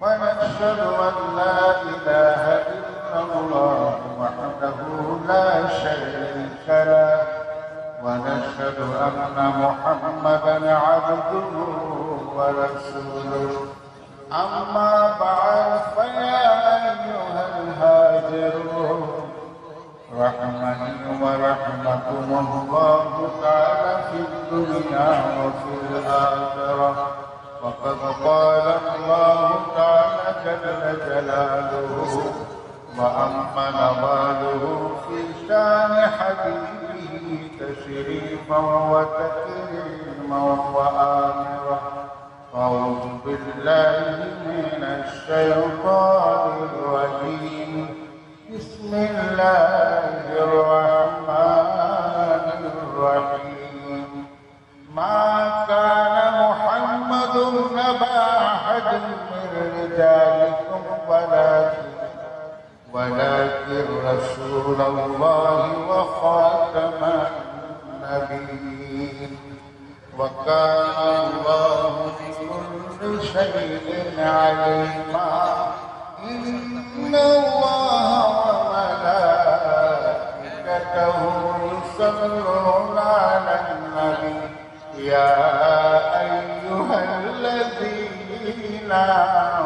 ونشهد أن لا إله إلا الله وحده لا شريك له. ونشهد أن محمدا عبده ورسوله. أما بعد فيا أيها الهاجرون رحمني ورحمكم الله تعالى في الدنيا وفي الآخرة. وقد قال الله تعالى جل جلاله وأما نواله في شان حبيبه تشريفا وتكريما وآمرا أعوذ بالله من الشيطان الرجيم. بسم الله الرحمن رجالكم ولكن ولكن رسول الله وخاتم النبيين. وكان الله بكل شيء عليما. إن الله وملائكته يصلون على النبي. يا أيها الذين آمنوا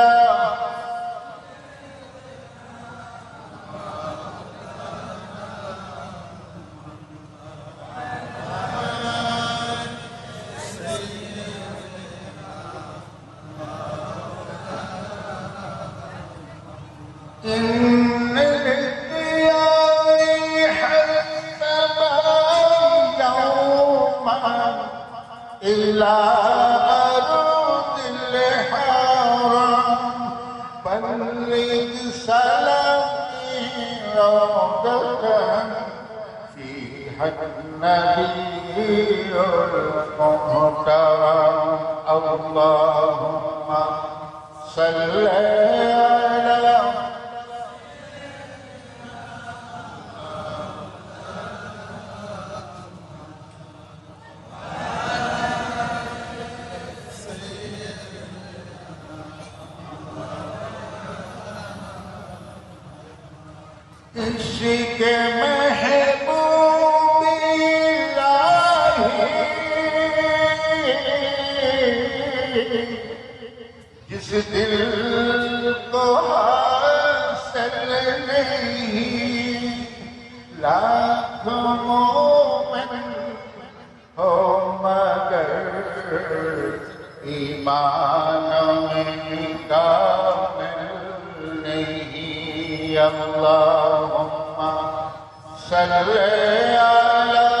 إلى أرض الحرم. بلغ سلامي روضة فيها النبي المحترم. اللهم جس دل کو حاصل نہیں، لاکھوں مومن ہو مگر ایمان میں کامل نہیں۔ اللہم صلی اللہ علیہ وسلم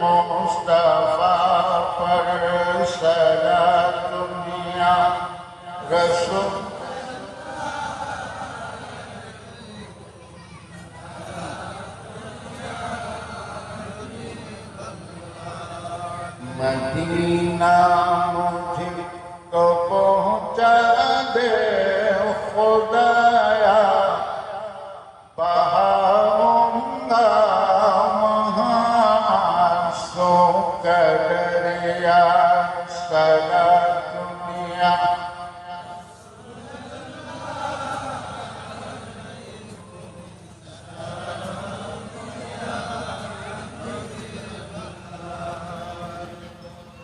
مصطفیٰ پر سلا دنیا رسول. مدینہ مجھے تو پہنچا دے خدا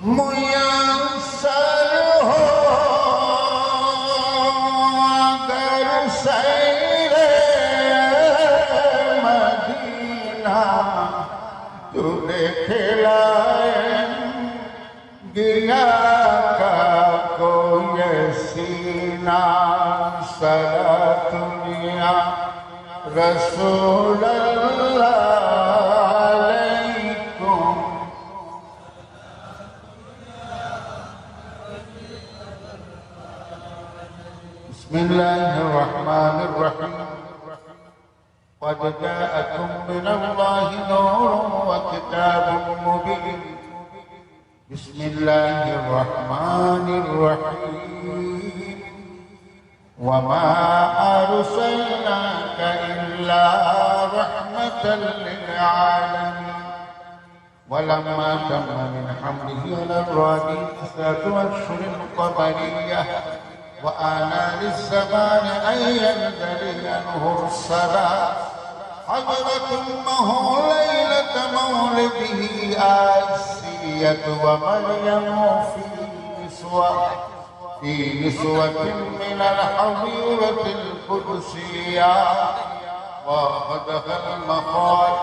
میسر ہو گر سیر تو نے کھلائے کا کوئی سینہ سرا دنیا رسول اللہ بسم الله الرحمن الرحيم. قد جاءكم من الله نور وكتاب مبين. بسم الله الرحمن الرحيم. وما أرسلناك إلا رحمة للعالمين. ولما تم من حمله على الراجل تسعة أشهر قمرية وآنى للزمان أن ينبغي عنه الصلاة حضرت أمه ليلة مولده آسية ومريم في نسوة في نسوة من الحظيرة القدسية. وأخذها المخاض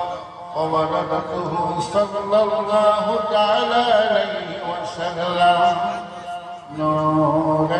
وولدته صلى الله تعالى عليه وسلم. نورا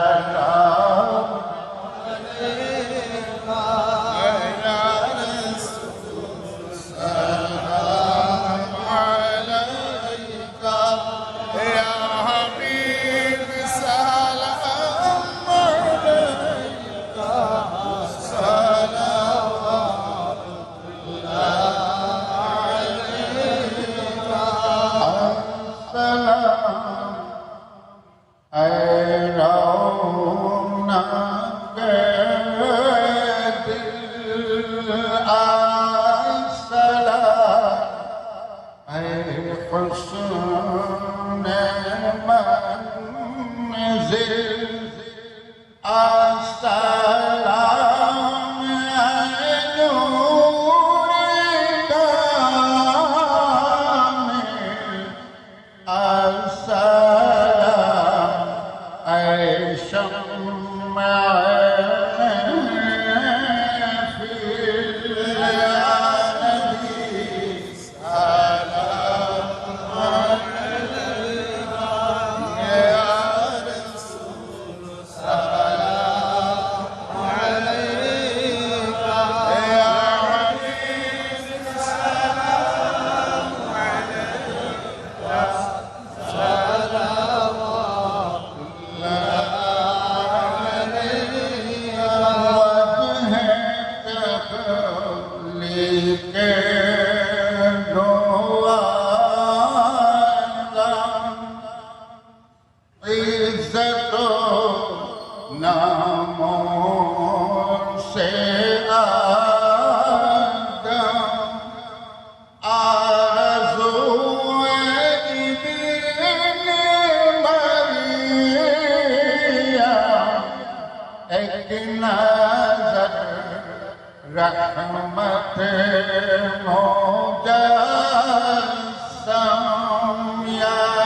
Oh Namah रत मथे न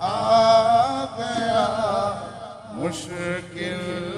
آ گیا مشکل